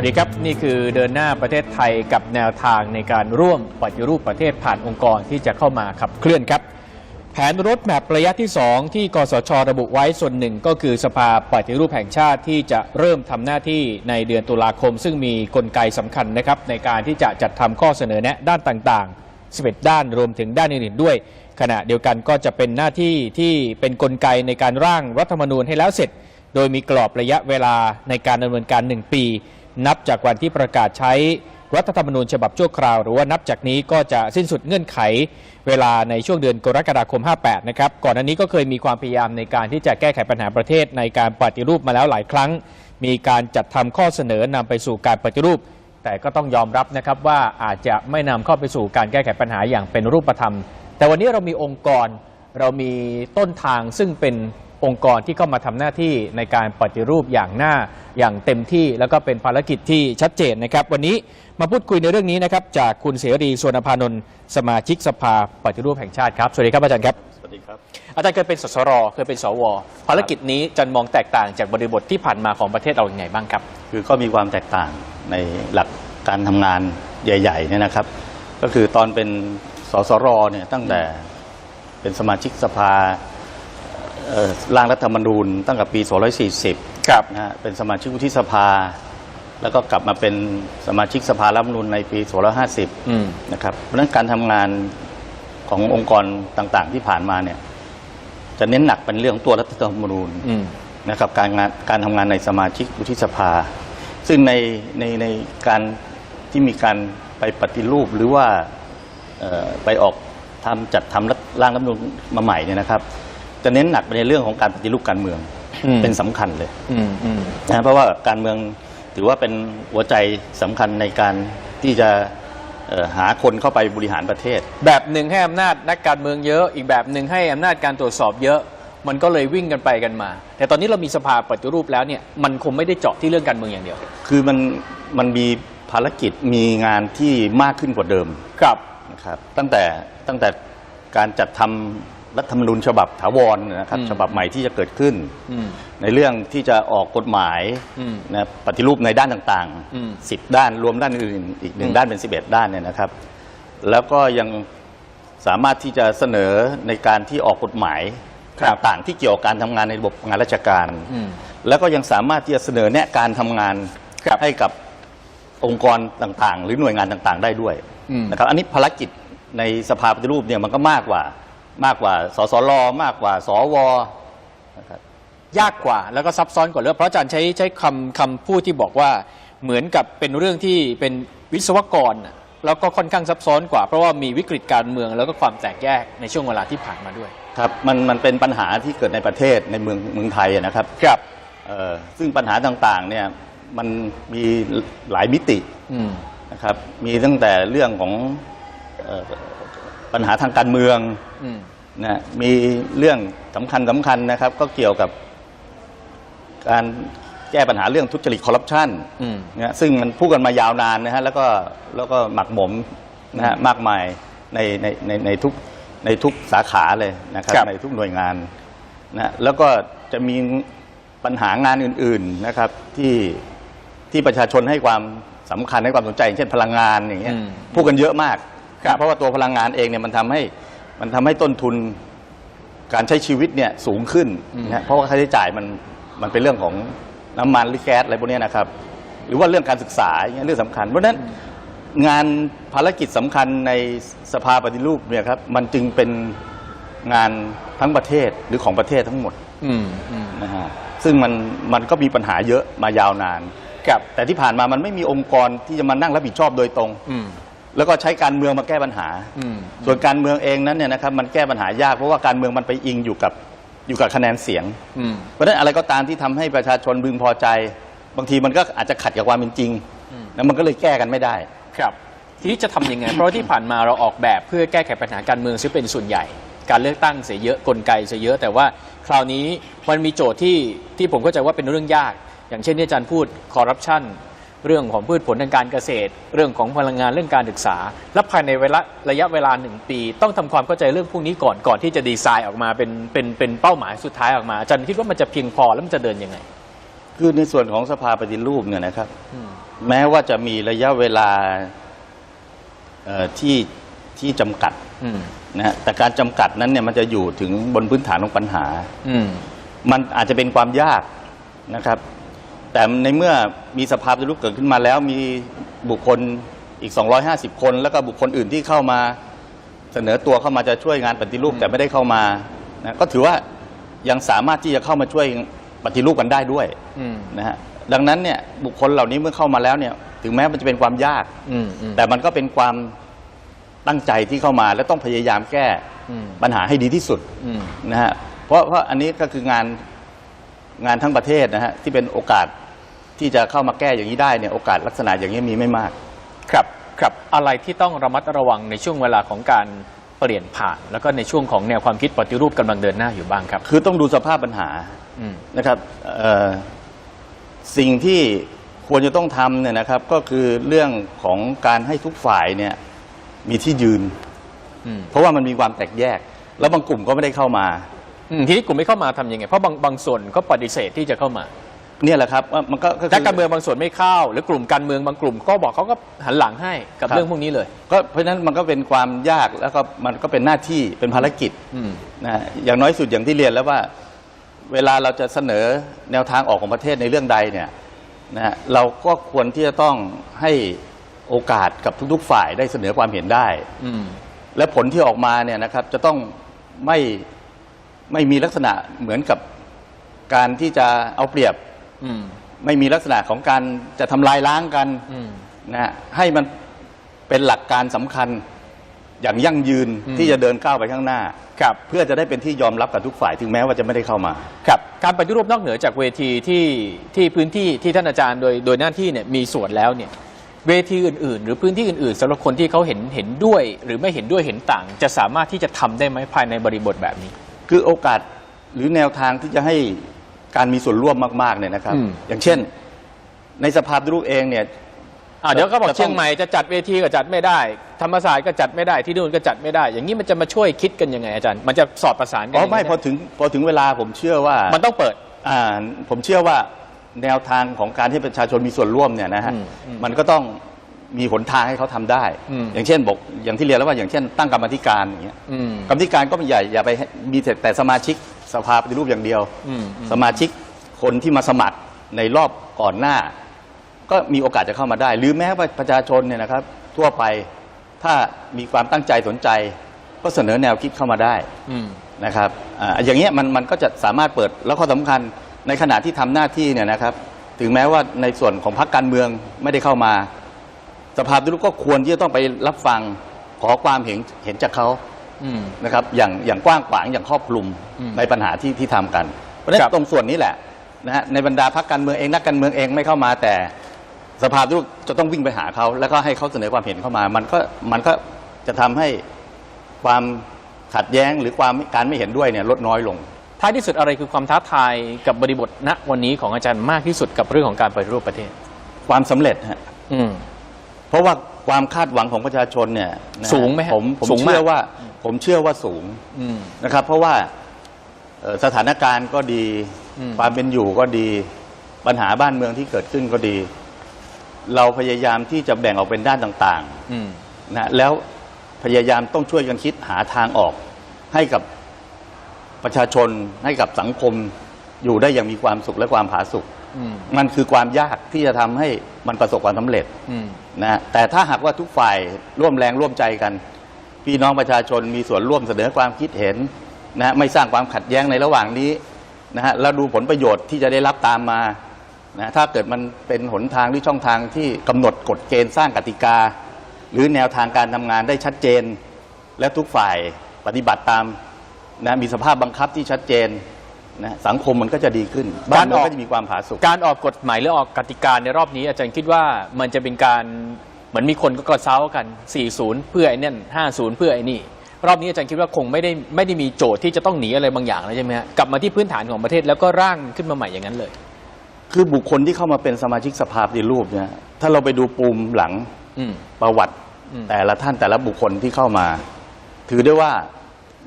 วัสดีครับ นี่คือเดินหน้าประเทศไทยกับแนวทางในการร่วมปฏิรูปประเทศผ่านองค์กรที่จะเข้ามาขับเคลื่อนครับ แผนรถแมพระยะที่ 2 ที่กสชระบุไว้ส่วนหนึ่งก็คือสภาปฏิรูปแห่งชาติที่จะเริ่มทำหน้าที่ในเดือนตุลาคม ซึ่งมีกลไกสำคัญนะครับในการที่จะจัดทำข้อเสนอแนะด้านต่าง ๆ 11 ด้านรวมถึงด้านอื่นๆด้วย ขณะเดียวกันก็จะเป็นหน้าที่ที่เป็นกลไกในการร่างรัฐธรรมนูญให้แล้วเสร็จ โดยมีกรอบระยะเวลาในการดำเนินการ 1 ปี นับจากวันที่ประกาศใช้รัฐธรรมนูญฉบับชั่วคราว หรือว่านับจากนี้ก็จะสิ้นสุดเงื่อนไข เวลาในช่วงเดือนกรกฎาคม 58 นะครับ ก่อนหน้านี้ก็เคยมีความพยายามในการที่จะแก้ไขปัญหาประเทศในการปฏิรูปมาแล้วหลายครั้ง มีการจัดทำข้อเสนอนำไปสู่การปฏิรูป แต่ก็ต้องยอมรับนะครับว่าอาจจะไม่นำเข้าไปสู่การแก้ไขปัญหาอย่างเป็นรูปธรรม แต่วันนี้เรามีองค์กรเรามีต้นทางซึ่งเป็น องค์กรที่เข้ามาทำหน้าที่ในการปฏิรูปอย่างหน้าอย่างเต็มที่ แล้วก็เป็นภารกิจที่ชัดเจนนะครับ วันนี้มาพูดคุยในเรื่องนี้นะครับ จากคุณเสรีสวนพานนท์สมาชิกสภาปฏิรูปแห่งชาติครับสวัสดีครับอาจารย์ครับสวัสดีครับอาจารย์เคยเป็นสสรเคยเป็นสวภารกิจนี้อาจารย์มองแตกต่างจากบริบทที่ผ่านมาของประเทศเราอย่างไงบ้างครับ คือก็มีความแตกต่างในหลักการทำงานใหญ่ๆเนี่ยนะครับ ก็คือตอนเป็นสสรเนี่ยตั้งแต่เป็นสมาชิกสภา เอ่อร่างรัฐธรรมนูญตั้งแต่ปี 240ครับ นะฮะเป็นสมาชิกวุฒิสภา แล้วก็กลับมาเป็นสมาชิกสภารัฐธรรมนูญในปี250อืมนะครับเพราะฉะนั้นการทำงานขององค์กรต่างๆที่ผ่านมาเนี่ยจะเน้นหนักเป็นเรื่องตัวรัฐธรรมนูญ อืม นะครับการงานการทำงานในสมาชิกวุฒิสภา ซึ่งในในในการที่มีการไปปฏิรูปหรือว่าเอ่อไปออกทำจัดทำรัฐร่างรัฐธรรมนูญมาใหม่เนี่ยนะครับ จะเน้นหนักไปในเรื่องของการปฏิรูปการเมืองอืม เป็นสำคัญเลยอืมอืม นะเพราะว่าการเมืองถือว่าเป็นหัวใจสำคัญในการที่จะเอ่อหาคนเข้าไปบริหารประเทศ แบบหนึ่งให้อำนาจนักการเมืองเยอะ อีกแบบหนึ่งให้อำนาจการตรวจสอบเยอะ มันก็เลยวิ่งกันไปกันมา แต่ตอนนี้เรามีสภาปฏิรูปแล้วเนี่ย มันคงไม่ได้เจาะที่เรื่องการเมืองอย่างเดียว คือมันมันมีภารกิจมีงานที่มากขึ้นกว่าเดิม ครับ นะครับตั้งแต่ตั้งแต่การจัดทำ รัฐธรรมนูญฉบับถาวรนะครับอืมฉบับใหม่ที่จะเกิดขึ้นอืมในเรื่องที่จะออกกฎหมายอืมนะปฏิรูปในด้านต่างอืมๆ10 ด้านรวมด้านอื่นอีกหนึ่อืงมด้านเป็น 11 ด้านเนี่ยนะครับ แล้วก็ยังสามารถที่จะเสนอในการที่ออกกฎหมายต่างๆที่เกี่ยวกับการทำงานในระบบงานราชการอืมแล้วก็ยังสามารถที่จะเสนอแนะการทำงานครับให้กับองค์กรต่างๆ หรือหน่วยงานต่างๆ ได้ด้วยอืมนะครับอันนี้ภารกิจในสภาปฏิรูปเนี่ยมันก็มากกว่า มากกว่าสสรมากกว่าสวนะครับยากกว่าแล้วก็ซับซ้อนกว่าเรื่องเพราะอาจารย์ใช้ใช้คำคำพูดที่บอกว่าเหมือนกับเป็นเรื่องที่เป็นวิศวกรน่ะแล้วก็ค่อนข้างซับซ้อนกว่าเพราะว่ามีวิกฤตการเมืองแล้วก็ความแตกแยกในช่วงเวลาที่ผ่านมาด้วยครับมันมันเป็นปัญหาที่เกิดในประเทศในเมืองเมืองไทยอะนะครับครับเอ่อซึ่งปัญหาต่างๆเนี่ยมันมีหลายมิติอืมนะครับมีตั้งแต่เรื่องของเอ่อ ปัญหาทางการเมืองอืมนะมีเรื่องสำคัญสำคัญนะครับ ก็เกี่ยวกับการแก้ปัญหาเรื่องทุจริตคอร์รัปชันอืมนะซึ่งมันพูดกันมายาวนานนะฮะแล้วก็แล้วก็หมักหมมนะฮะมากมายในในในในทุกในทุกสาขาเลยนะครับครับในทุกหน่วยงานนะแล้วก็จะมีปัญหางานอื่น ๆนะครับที่ที่ประชาชนให้ความสำคัญให้ความสนใจอย่างเช่นพลังงานอย่างเงี้ยอืมพูดกันเยอะมากครับ เพราะว่าตัวพลังงานเองเนี่ยมันทำให้มันทำให้ต้นทุนการใช้ชีวิตเนี่ยสูงขึ้นนะเพราะว่าค่าใช้จ่ายมันมันเป็นเรื่องของน้ำมันหรือแก๊สอะไรพวกเนี้ยนะครับ หรือว่าเรื่องการศึกษาอย่างเงี้ยเรื่องสำคัญ เพราะฉะนั้นงานภารกิจสำคัญในสภาปฏิรูปเนี่ยครับมันจึงเป็นงานทั้งประเทศหรือของประเทศทั้งหมดอืมอืมนะฮะซึ่งมันมันก็มีปัญหาเยอะมายาวนานครับแต่ที่ผ่านมามันไม่มีองค์กรที่จะมานั่งรับผิดชอบโดยตรงอืม แล้วก็ใช้การเมืองมาแก้ปัญหา อืม ส่วนการเมืองเองนั้นเนี่ยนะครับมันแก้ปัญหายากเพราะว่าการเมืองมันไปอิงอยู่กับอยู่กับคะแนนเสียง อืม เพราะฉะนั้นอะไรก็ตามที่ทำให้ประชาชนบึงพอใจ บางทีมันก็อาจจะขัดกับความเป็นจริงอืมแล้วมันก็เลยแก้กันไม่ได้ ครับ ทีนี้จะทำยังไง เพราะว่าที่ผ่านมาเราออกแบบเพื่อแก้ไขปัญหาการเมืองซึ่งเป็นส่วนใหญ่ การเลือกตั้งเสียเยอะกลไกเสียเยอะ แต่ว่าคราวนี้มันมีโจทย์ที่ที่ผมเข้าใจว่าเป็นเรื่องยาก อย่างเช่นที่อาจารย์พูดคอร์รัปชัน เรื่องของพืชผลทางการเกษตร เรื่องของพลังงานเรื่องการศึกษา และภายในเวลาระยะเวลาหนึ่งปี ต้องทำความเข้าใจเรื่องพวกนี้ก่อนก่อนที่จะดีไซน์ออกมาเป็นเป็นเป็นเป้าหมายสุดท้ายออกมาอาจารย์คิดว่ามันจะเพียงพอแล้วมันจะเดินยังไง คือในส่วนของสภาปฏิรูปเนี่ยนะครับอืมแม้ว่าจะมีระยะเวลาเอ่อที่ที่จำกัดอืมนะฮะแต่การจำกัดนั้นเนี่ยมันจะอยู่ถึงบนพื้นฐานของปัญหาอืมมันอาจจะเป็นความยากนะครับ แต่ในเมื่อมีสภาปฏิรูปเกิดขึ้นมาแล้วมีบุคคลอีก 250 คน แล้วก็บุคคลอื่นที่เข้ามาเสนอตัวเข้ามาจะช่วยงานปฏิรูปอืมแต่ไม่ได้เข้ามานะก็ถือว่ายังสามารถที่จะเข้ามาช่วยปฏิรูปกันได้ด้วยอืมนะฮะดังนั้นเนี่ยบุคคลเหล่านี้เมื่อเข้ามาแล้วเนี่ย ถึงแม้มันจะเป็นความยากอืมอืมแต่มันก็เป็นความตั้งใจที่เข้ามาและต้องพยายามแก้อืมปัญหาให้ดีที่สุดอืมนะฮะเพราะเพราะอันนี้ก็คืองาน งานทั้งประเทศนะฮะที่เป็นโอกาสที่จะเข้ามาแก้อย่างนี้ได้เนี่ยโอกาสลักษณะอย่างนี้มีไม่มาก ครับครับอะไรที่ต้องระมัดระวังในช่วงเวลาของการเปลี่ยนผ่าน แล้วก็ในช่วงของแนวความคิดปฏิรูปกำลังเดินหน้าอยู่บ้างครับ คือต้องดูสภาพปัญหาอืมนะครับเอ่อสิ่งที่ควรจะต้องทำเนี่ยนะครับ ก็คือเรื่องของการให้ทุกฝ่ายเนี่ย มีที่ยืนอืมเพราะว่ามันมีความแตกแยก แล้วบางกลุ่มก็ไม่ได้เข้ามาอืม ทีนี้กลุ่มไม่เข้ามาทำยังไง เพราะบางบางส่วนก็ปฏิเสธที่จะเข้ามาเนี่ยแหละครับว่ามันก็ก็คื นักการเมืองบางส่วนไม่เข้า หรือกลุ่มการเมืองบางกลุ่มก็บอกเขาก็หันหลังให้กับครับ เรื่องพวกนี้เลย ก็เพราะฉะนั้นมันก็เป็นความยากแล้วก็มันก็เป็นหน้าที่เป็นภารกิจอืม นะฮะอย่างน้อยสุดอย่างที่เรียนแล้วว่า เวลาเราจะเสนอแนวทางออกของประเทศในเรื่องใดเนี่ยนะฮะเราก็ควรที่จะต้องให้โอกาสกับทุก ๆ ฝ่ายได้เสนอความเห็นได้ อืม และผลที่ออกมาเนี่ยนะครับจะต้องไม่ ไม่มีลักษณะเหมือนกับการที่จะเอาเปรียบ อืม ไม่มีลักษณะของการจะทำลายล้างกันอืม นะฮะให้มันเป็นหลักการสำคัญอย่างยั่งยืนอืม ที่จะเดินก้าวไปข้างหน้า ครับ เพื่อจะได้เป็นที่ยอมรับกับทุกฝ่ายถึงแม้ว่าจะไม่ได้เข้ามา ครับการปฏิรูปนอกเหนือจากเวทีที่ที่พื้นที่ที่ท่านอาจารย์โดยโดยหน้าที่เนี่ยมีส่วนแล้วเนี่ยเวทีอื่น ๆ หรือพื้นที่อื่น ๆสำหรับคนที่เขาเห็นเห็นด้วย หรือไม่เห็นด้วยเห็นต่าง จะสามารถที่จะทำได้ไหมภายในบริบทแบบนี้ คือโอกาสหรือแนวทางที่จะให้การมีส่วนร่วมมากๆเนี่ยนะครับ อืม อย่างเช่น ในสภาพรูปเองเนี่ย อ่าเดี๋ยวก็บอกจะต้อง เชียงใหม่จะจัดเวทีก็จัดไม่ได้ ธรรมศาสตร์ก็จัดไม่ได้ที่นู่นก็จัดไม่ได้ อย่างนี้มันจะมาช่วยคิดกันยังไงอาจารย์ มันจะสอดประสานกันอ๋อยังงไม่พอด้ถึงพอถึงเวลาผมเชื่อว่ามันต้องเปิด อ่าผมเชื่อว่าแนวทางของการที่ประชาชนมีส่วนร่วมเนี่ยนะฮะอืมอืม มันก็ต้อง มีหนทางให้เขาทำได้อืมอย่างเช่นบอกอย่างที่เรียนแล้วว่าอย่างเช่นตั้งกรรมาธิการอย่างเงี้ยอืมกรรมาธิการก็ไม่ใหญ่อย่าไปให้มีแต่แต่สมาชิกสภาปฏิรูปอย่างเดียวอืมอืมสมาชิกคนที่มาสมัครในรอบก่อนหน้า ก็มีโอกาสจะเข้ามาได้ หรือแม้ว่าประชาชนเนี่ยนะครับ ทั่วไปถ้ามีความตั้งใจสนใจ ก็เสนอแนวคิดเข้ามาได้อืมนะครับอ่าอย่างเงี้ยมันมันก็จะสามารถเปิดแล้วข้อสำคัญในขณะที่ทำหน้าที่เนี่ยนะครับ ถึงแม้ว่าในส่วนของพรรคการเมืองไม่ได้เข้ามา สภาปฏิรูปก็ควรที่จะต้องไปรับฟังขอความเห็นเห็นจากเขาอืมนะครับ อย่างอย่างกว้างขวางอย่างครอบคลุมอืมในปัญหาที่ที่ทำกัน เพราะฉะนั้ครับนตรงส่วนนี้แหละนะฮะในบรรดาพรรคการเมืองเองนักการเมืองเองไม่เข้ามาแต่สภาปฏิรูปจะต้องวิ่งไปหาเขาแล้วก็ให้เขาเสนอความเห็นเข้ามา มันก็มันก็จะทำให้ความขัดแย้งหรือความการไม่เห็นด้วยเนี่ยลดน้อยลงท้ายที่สุดอะไรคือความท้าทายกับบริบทณวันนี้ของอาจารย์มากที่สุดกับเรื่องของการปฏิรูปประเทศ ความสำเร็จฮะอืม เพราะว่าความคาดหวังของประชาชนเนี่ยนะฮะสูงไหมฮะผมผมสูงมาก เชื่อว่า ผมเชื่อว่าสูงอืม นะครับ เพราะว่าเอ่อสถานการณ์ก็ดี อืม ความเป็นอยู่ก็ดี ปัญหาบ้านเมืองที่เกิดขึ้นก็ดี เราพยายามที่จะแบ่งออกเป็นด้านต่างอืม ๆนะแล้วพยายามต้องช่วยกันคิดหาทางออก ให้กับประชาชนให้กับสังคมอยู่ได้อย่างมีความสุขและความผาสุกอื มมันคือความยากที่จะทำให้มันประสบความสำเร็จอืมนะฮะแต่ถ้าหากว่าทุกฝ่ายร่วมแรงร่วมใจกัน พี่น้องประชาชนมีส่วนร่วมเสนอความคิดเห็นนะฮะไม่สร้างความขัดแย้งในระหว่างนี้นะฮะแล้วดูผลประโยชน์ที่จะได้รับตามมานะถ้าเกิดมันเป็นหนทางหรือช่องทางที่กำหนดกฎเกณฑ์สร้างกติกา หรือแนวทางการทำงานได้ชัดเจน และทุกฝ่ายปฏิบัติตามนะมีสภาพบังคับที่ชัดเจน นะสังคมมันก็จะดีขึ้น บ้านเมืองก็จะมีความผาสุกการออกกฎหมายหรือออกกติกาในรอบนี้ อาจารย์คิดว่ามันจะเป็นการเหมือนมีคนก็กระเซ้ากัน 40 เพื่อไอ้นั่น50 เพื่อไอ้นี่รอบนี้อาจารย์คิดว่าคงไม่ได้ไม่ได้มีโจทย์ที่จะต้องหนีอะไรบางอย่างแล้วใช่ไหมฮะกลับมาที่พื้นฐานของประเทศแล้วก็ร่างขึ้นมาใหม่อย่างนั้นเลย คือบุคคลที่เข้ามาเป็นสมาชิกสภาปฏิรูปเนี่ยถ้าเราไปดูปูมหลังอืม ประวัติ อืม แต่ละท่านแต่ละบุคคลที่เข้ามา ถือได้ว่า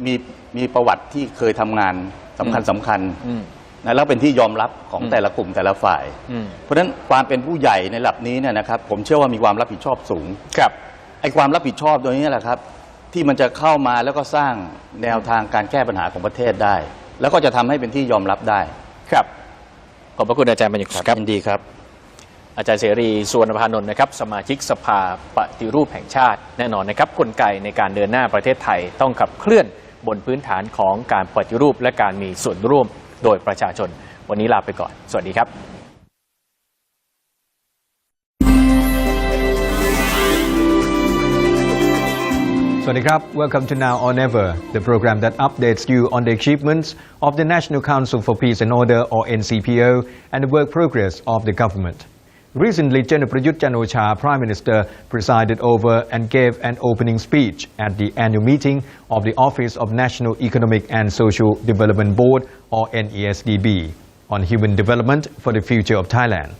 มีมีประวัติที่เคยทำงาน สำคัญสำคัญอืมนะแล้วเป็นที่ยอมรับของอืมแต่ละกลุ่มแต่ละฝ่ายอืมเพราะฉะนั้นความเป็นผู้ใหญ่ในระดับนี้เนี่ยนะครับ ผมเชื่อว่ามีความรับผิดชอบสูงครับไอ้ความรับผิดชอบตัวนี้แหละครับ ที่มันจะเข้ามาแล้วก็สร้างแนวทางการแก้ปัญหาของประเทศได้ แล้วก็จะทำให้เป็นที่ยอมรับได้ ครับ ขอบพระคุณอาจารย์บรรยากาศครับ ยินดีครับ อาจารย์เสรีสุวรรณพานนท์นะครับ สมาชิกสภาปฏิรูปแห่งชาติ แน่นอนนะครับ กลไกในการเดินหน้าประเทศไทยต้องขับเคลื่อน บนพื้นฐานของการปฏิรูปและการมีส่วนร่วมโดยประชาชน วันนี้ลาไปก่อน สวัสดีครับ Swadee krap. Welcome to Now or Never, the program that updates you on the achievements of the National Council for Peace and Order or NCPO and the work progress of the government. Recently, General Prayut Chan-o-cha, Prime Minister, presided over and gave an opening speech at the annual meeting of the Office of National Economic and Social Development Board or NESDB on human development for the future of Thailand.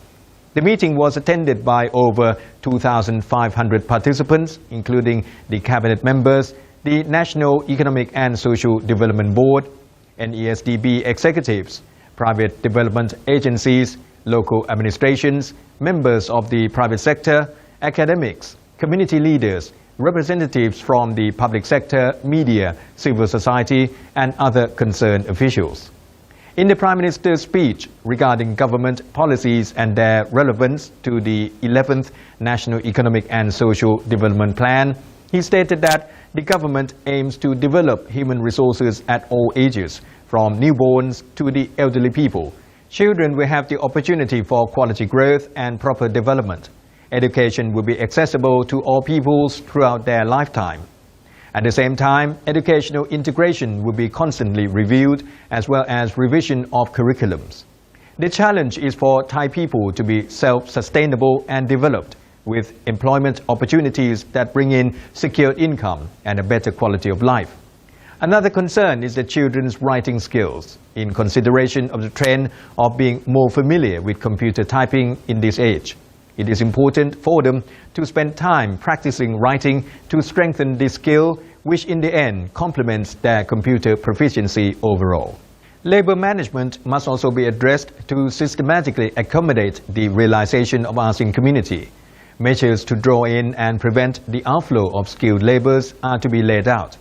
The meeting was attended by over 2,500 participants, including the cabinet members, the National Economic and Social Development Board, NESDB executives, private development agencies, local administrations, members of the private sector, academics, community leaders, representatives from the public sector, media, civil society, and other concerned officials. In the Prime Minister's speech regarding government policies and their relevance to the 11th National Economic and Social Development Plan, he stated that the government aims to develop human resources at all ages, from newborns to the elderly people. Children will have the opportunity for quality growth and proper development. Education will be accessible to all peoples throughout their lifetime. At the same time, educational integration will be constantly reviewed as well as revision of curriculums. The challenge is for Thai people to be self-sustainable and developed with employment opportunities that bring in secure income and a better quality of life. Another concern is the children's writing skills in consideration of the trend of being more familiar with computer typing in this age. It is important for them to spend time practicing writing to strengthen this skill, which in the end complements their computer proficiency overall. Labor management must also be addressed to systematically accommodate the realization of ASEAN community. Measures to draw in and prevent the outflow of skilled laborers are to be laid out.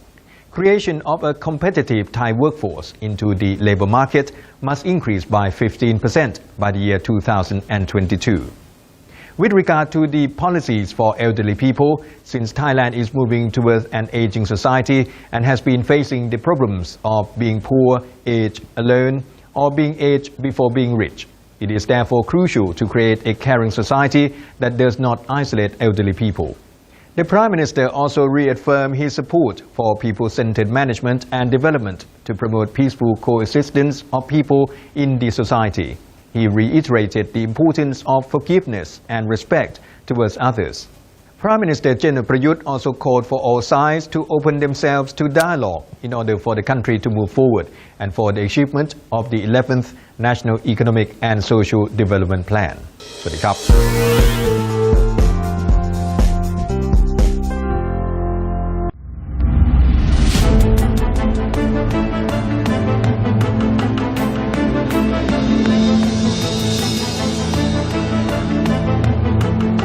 Creation of a competitive Thai workforce into the labor market must increase by 15% by the year 2022. With regard to the policies for elderly people, since Thailand is moving towards an aging society and has been facing the problems of being poor, aged alone, or being aged before being rich, it is therefore crucial to create a caring society that does not isolate elderly people. The Prime Minister also reaffirmed his support for people-centered management and development to promote peaceful coexistence of people in the society. He reiterated the importance of forgiveness and respect towards others. Prime Minister General Prayut also called for all sides to open themselves to dialogue in order for the country to move forward and for the achievement of the 11th National Economic and Social Development Plan. สวัสดีครับ